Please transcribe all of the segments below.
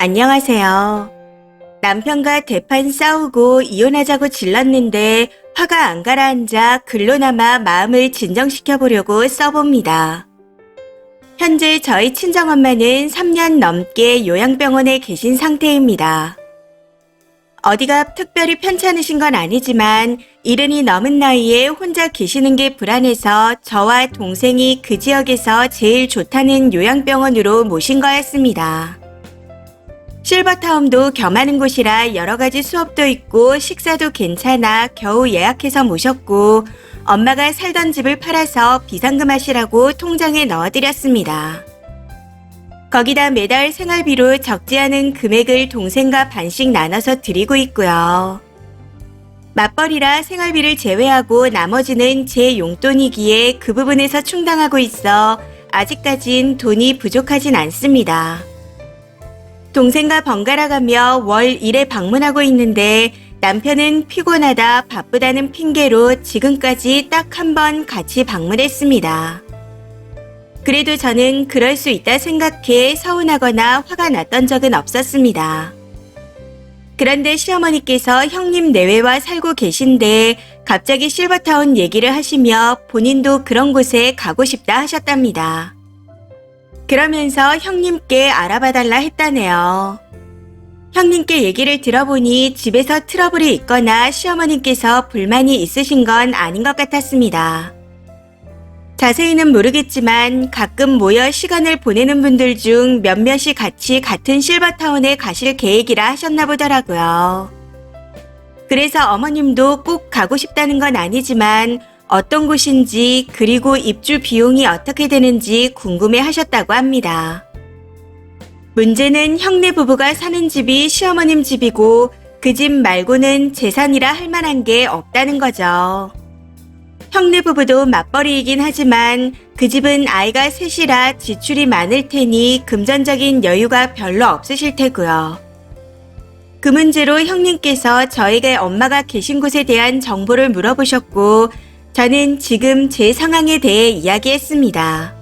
안녕하세요. 남편과 대판 싸우고 이혼하자고 질렀는데 화가 안 가라앉아 글로나마 마음을 진정시켜 보려고 써봅니다. 현재 저희 친정엄마는 3년 넘게 요양병원에 계신 상태입니다. 어디가 특별히 편찮으신 건 아니지만 이른이 넘은 나이에 혼자 계시는 게 불안해서 저와 동생이 그 지역에서 제일 좋다는 요양병원으로 모신 거였습니다. 실버타운도 겸하는 곳이라 여러 가지 수업도 있고 식사도 괜찮아 겨우 예약해서 모셨고 엄마가 살던 집을 팔아서 비상금 하시라고 통장에 넣어드렸습니다. 거기다 매달 생활비로 적지 않은 금액을 동생과 반씩 나눠서 드리고 있고요. 맞벌이라 생활비를 제외하고 나머지는 제 용돈이기에 그 부분에서 충당하고 있어 아직까진 돈이 부족하진 않습니다. 동생과 번갈아 가며 월 1회 방문하고 있는데 남편은 피곤하다 바쁘다는 핑계로 지금까지 딱 한 번 같이 방문했습니다. 그래도 저는 그럴 수 있다 생각해 서운하거나 화가 났던 적은 없었습니다. 그런데 시어머니께서 형님 내외와 살고 계신데 갑자기 실버타운 얘기를 하시며 본인도 그런 곳에 가고 싶다 하셨답니다. 그러면서 형님께 알아봐 달라 했다네요. 형님께 얘기를 들어보니 집에서 트러블이 있거나 시어머님께서 불만이 있으신 건 아닌 것 같았습니다. 자세히는 모르겠지만 가끔 모여 시간을 보내는 분들 중 몇몇이 같이 같은 실버타운에 가실 계획이라 하셨나 보더라고요. 그래서 어머님도 꼭 가고 싶다는 건 아니지만 어떤 곳인지 그리고 입주 비용이 어떻게 되는지 궁금해 하셨다고 합니다. 문제는 형네 부부가 사는 집이 시어머님 집이고 그 집 말고는 재산이라 할 만한 게 없다는 거죠. 형네 부부도 맞벌이이긴 하지만 그 집은 아이가 셋이라 지출이 많을 테니 금전적인 여유가 별로 없으실 테고요. 그 문제로 형님께서 저에게 엄마가 계신 곳에 대한 정보를 물어보셨고 저는 지금 제 상황에 대해 이야기했습니다.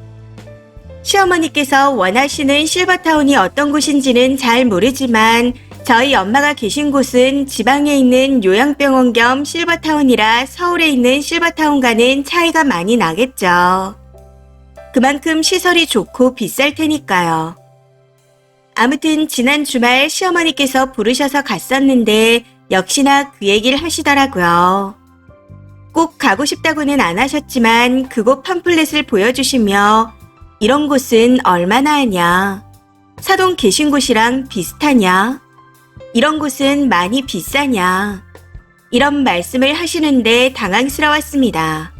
시어머니께서 원하시는 실버타운이 어떤 곳인지는 잘 모르지만 저희 엄마가 계신 곳은 지방에 있는 요양병원 겸 실버타운이라 서울에 있는 실버타운과는 차이가 많이 나겠죠. 그만큼 시설이 좋고 비쌀 테니까요. 아무튼 지난 주말 시어머니께서 부르셔서 갔었는데 역시나 그 얘기를 하시더라고요. 꼭 가고 싶다고는 안 하셨지만 그곳 팜플렛을 보여주시며 이런 곳은 얼마나 하냐? 사돈 계신 곳이랑 비슷하냐? 이런 곳은 많이 비싸냐? 이런 말씀을 하시는데 당황스러웠습니다.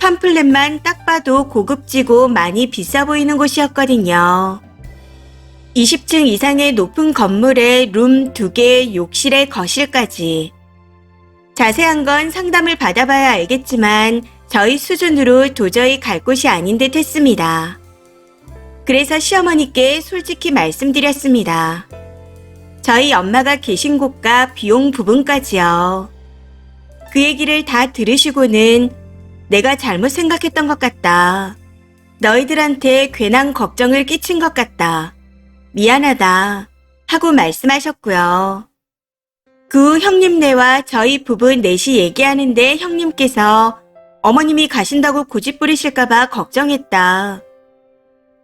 팜플렛만 딱 봐도 고급지고 많이 비싸 보이는 곳이었거든요. 20층 이상의 높은 건물에 룸 2개, 욕실에 거실까지. 자세한 건 상담을 받아봐야 알겠지만 저희 수준으로 도저히 갈 곳이 아닌 듯 했습니다. 그래서 시어머니께 솔직히 말씀드렸습니다. 저희 엄마가 계신 곳과 비용 부분까지요. 그 얘기를 다 들으시고는 내가 잘못 생각했던 것 같다. 너희들한테 괜한 걱정을 끼친 것 같다. 미안하다. 하고 말씀하셨고요. 그후 형님네와 저희 부부 넷이 얘기하는데 형님께서 어머님이 가신다고 고집 부리실까봐 걱정했다.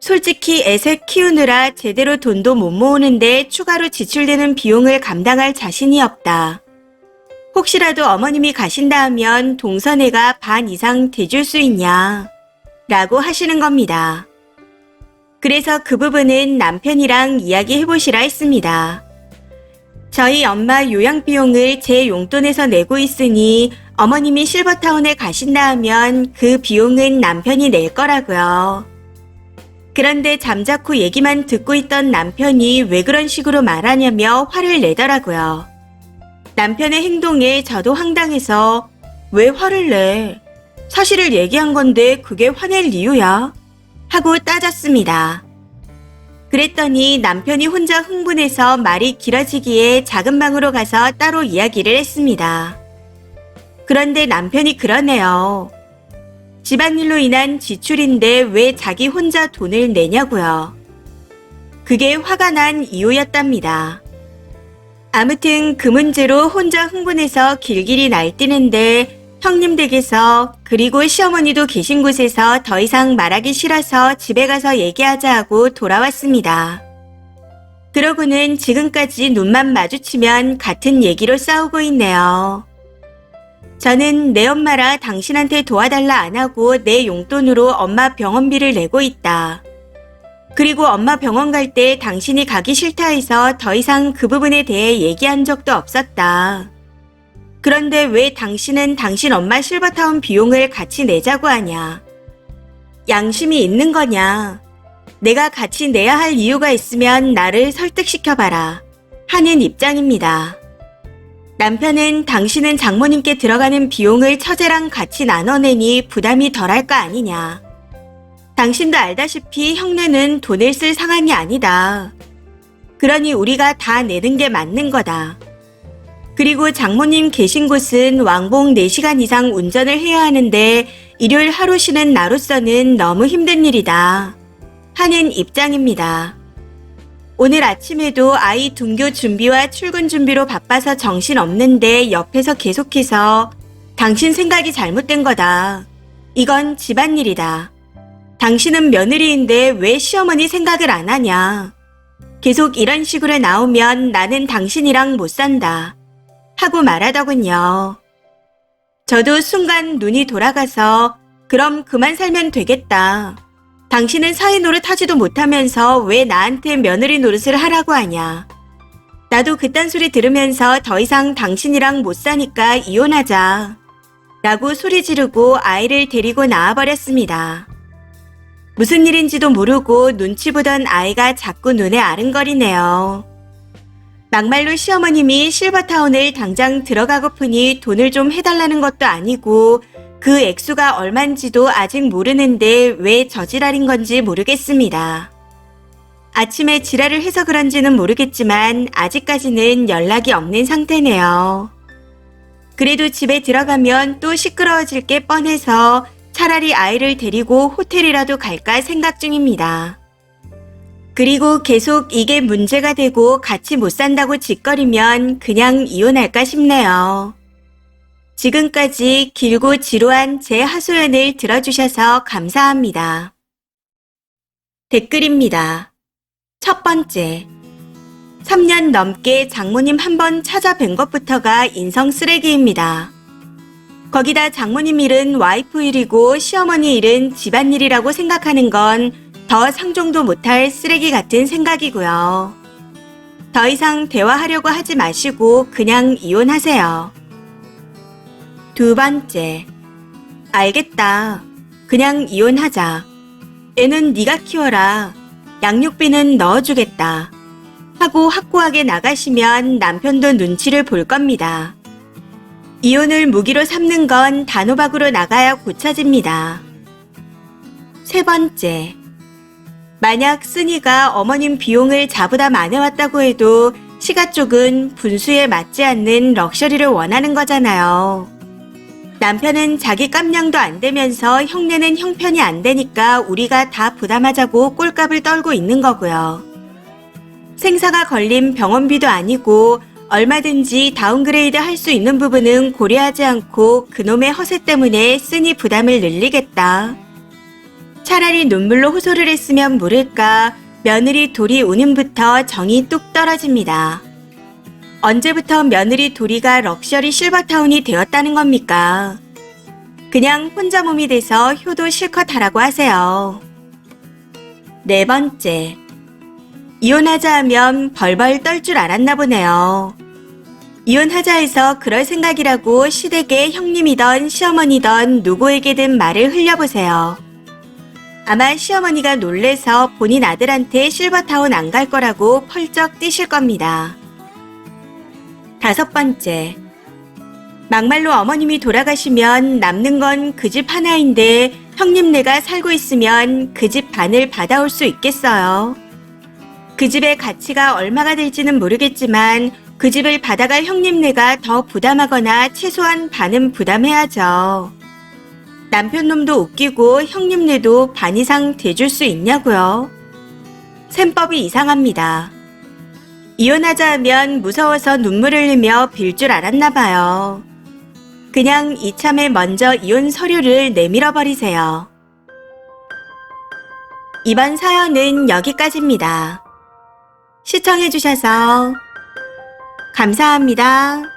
솔직히 애새 키우느라 제대로 돈도 못 모으는데 추가로 지출되는 비용을 감당할 자신이 없다. 혹시라도 어머님이 가신다 하면 동선애가 반 이상 대줄 수 있냐? 라고 하시는 겁니다. 그래서 그 부분은 남편이랑 이야기해보시라 했습니다. 저희 엄마 요양비용을 제 용돈에서 내고 있으니 어머님이 실버타운에 가신다 하면 그 비용은 남편이 낼 거라고요. 그런데 잠자코 얘기만 듣고 있던 남편이 왜 그런 식으로 말하냐며 화를 내더라고요. 남편의 행동에 저도 황당해서 왜 화를 내? 사실을 얘기한 건데 그게 화낼 이유야? 하고 따졌습니다. 그랬더니 남편이 혼자 흥분해서 말이 길어지기에 작은 방으로 가서 따로 이야기를 했습니다. 그런데 남편이 그러네요. 집안일로 인한 지출인데 왜 자기 혼자 돈을 내냐고요. 그게 화가 난 이유였답니다. 아무튼 그 문제로 혼자 흥분해서 길길이 날뛰는데 형님 댁에서 그리고 시어머니도 계신 곳에서 더 이상 말하기 싫어서 집에 가서 얘기하자 하고 돌아왔습니다. 그러고는 지금까지 눈만 마주치면 같은 얘기로 싸우고 있네요. 저는 내 엄마라 당신한테 도와달라 안 하고 내 용돈으로 엄마 병원비를 내고 있다. 그리고 엄마 병원 갈 때 당신이 가기 싫다 해서 더 이상 그 부분에 대해 얘기한 적도 없었다. 그런데 왜 당신은 당신 엄마 실버타운 비용을 같이 내자고 하냐? 양심이 있는 거냐? 내가 같이 내야 할 이유가 있으면 나를 설득시켜봐라. 하는 입장입니다. 남편은 당신은 장모님께 들어가는 비용을 처제랑 같이 나눠내니 부담이 덜할 거 아니냐. 당신도 알다시피 형네는 돈을 쓸 상황이 아니다. 그러니 우리가 다 내는 게 맞는 거다. 그리고 장모님 계신 곳은 왕복 4시간 이상 운전을 해야 하는데 일요일 하루 쉬는 나로서는 너무 힘든 일이다. 하는 입장입니다. 오늘 아침에도 아이 등교 준비와 출근 준비로 바빠서 정신 없는데 옆에서 계속해서 당신 생각이 잘못된 거다. 이건 집안일이다. 당신은 며느리인데 왜 시어머니 생각을 안 하냐. 계속 이런 식으로 나오면 나는 당신이랑 못 산다. 하고 말하더군요. 저도 순간 눈이 돌아가서 그럼 그만 살면 되겠다. 당신은 사회 노릇 하지도 못하면서 왜 나한테 며느리 노릇을 하라고 하냐. 나도 그딴 소리 들으면서 더 이상 당신이랑 못 사니까 이혼하자. 라고 소리 지르고 아이를 데리고 나와버렸습니다. 무슨 일인지도 모르고 눈치 보던 아이가 자꾸 눈에 아른거리네요. 막말로 시어머님이 실버타운을 당장 들어가고프니 돈을 좀 해달라는 것도 아니고 그 액수가 얼만지도 아직 모르는데 왜 저지랄인 건지 모르겠습니다. 아침에 지랄을 해서 그런지는 모르겠지만 아직까지는 연락이 없는 상태네요. 그래도 집에 들어가면 또 시끄러워질 게 뻔해서 차라리 아이를 데리고 호텔이라도 갈까 생각 중입니다. 그리고 계속 이게 문제가 되고 같이 못 산다고 짓거리면 그냥 이혼할까 싶네요. 지금까지 길고 지루한 제 하소연을 들어주셔서 감사합니다. 댓글입니다. 첫 번째. 3년 넘게 장모님 한 번 찾아뵌 것부터가 인성 쓰레기입니다. 거기다 장모님 일은 와이프 일이고 시어머니 일은 집안일이라고 생각하는 건 더 상종도 못할 쓰레기 같은 생각이고요. 더 이상 대화하려고 하지 마시고 그냥 이혼하세요. 두 번째. 알겠다. 그냥 이혼하자. 애는 네가 키워라. 양육비는 넣어주겠다. 하고 확고하게 나가시면 남편도 눈치를 볼 겁니다. 이혼을 무기로 삼는 건 단호박으로 나가야 고쳐집니다. 세 번째. 만약 쓴이가 어머님 비용을 자부담 안 해왔다고 해도 시가 쪽은 분수에 맞지 않는 럭셔리를 원하는 거잖아요. 남편은 자기 깜냥도 안 되면서 형네는 형편이 안 되니까 우리가 다 부담하자고 꼴값을 떨고 있는 거고요. 생사가 걸린 병원비도 아니고 얼마든지 다운그레이드 할 수 있는 부분은 고려하지 않고 그놈의 허세 때문에 쓰니 부담을 늘리겠다. 차라리 눈물로 호소를 했으면 모를까 며느리 도리 운임부터 정이 뚝 떨어집니다. 언제부터 며느리 도리가 럭셔리 실버타운이 되었다는 겁니까? 그냥 혼자 몸이 돼서 효도 실컷 하라고 하세요. 네 번째. 이혼하자 하면 벌벌 떨 줄 알았나 보네요. 이혼하자 해서 그럴 생각이라고 시댁의 형님이던 시어머니던 누구에게든 말을 흘려보세요. 아마 시어머니가 놀래서 본인 아들한테 실버타운 안 갈 거라고 펄쩍 뛰실 겁니다. 다섯 번째. 막말로 어머님이 돌아가시면 남는 건 그 집 하나인데 형님네가 살고 있으면 그 집 반을 받아올 수 있겠어요. 그 집의 가치가 얼마가 될지는 모르겠지만 그 집을 받아갈 형님네가 더 부담하거나 최소한 반은 부담해야죠. 남편 놈도 웃기고 형님네도 반 이상 대줄 수 있냐고요. 셈법이 이상합니다. 이혼하자 하면 무서워서 눈물을 흘리며 빌 줄 알았나 봐요. 그냥 이참에 먼저 이혼 서류를 내밀어 버리세요. 이번 사연은 여기까지입니다. 시청해주셔서 감사합니다.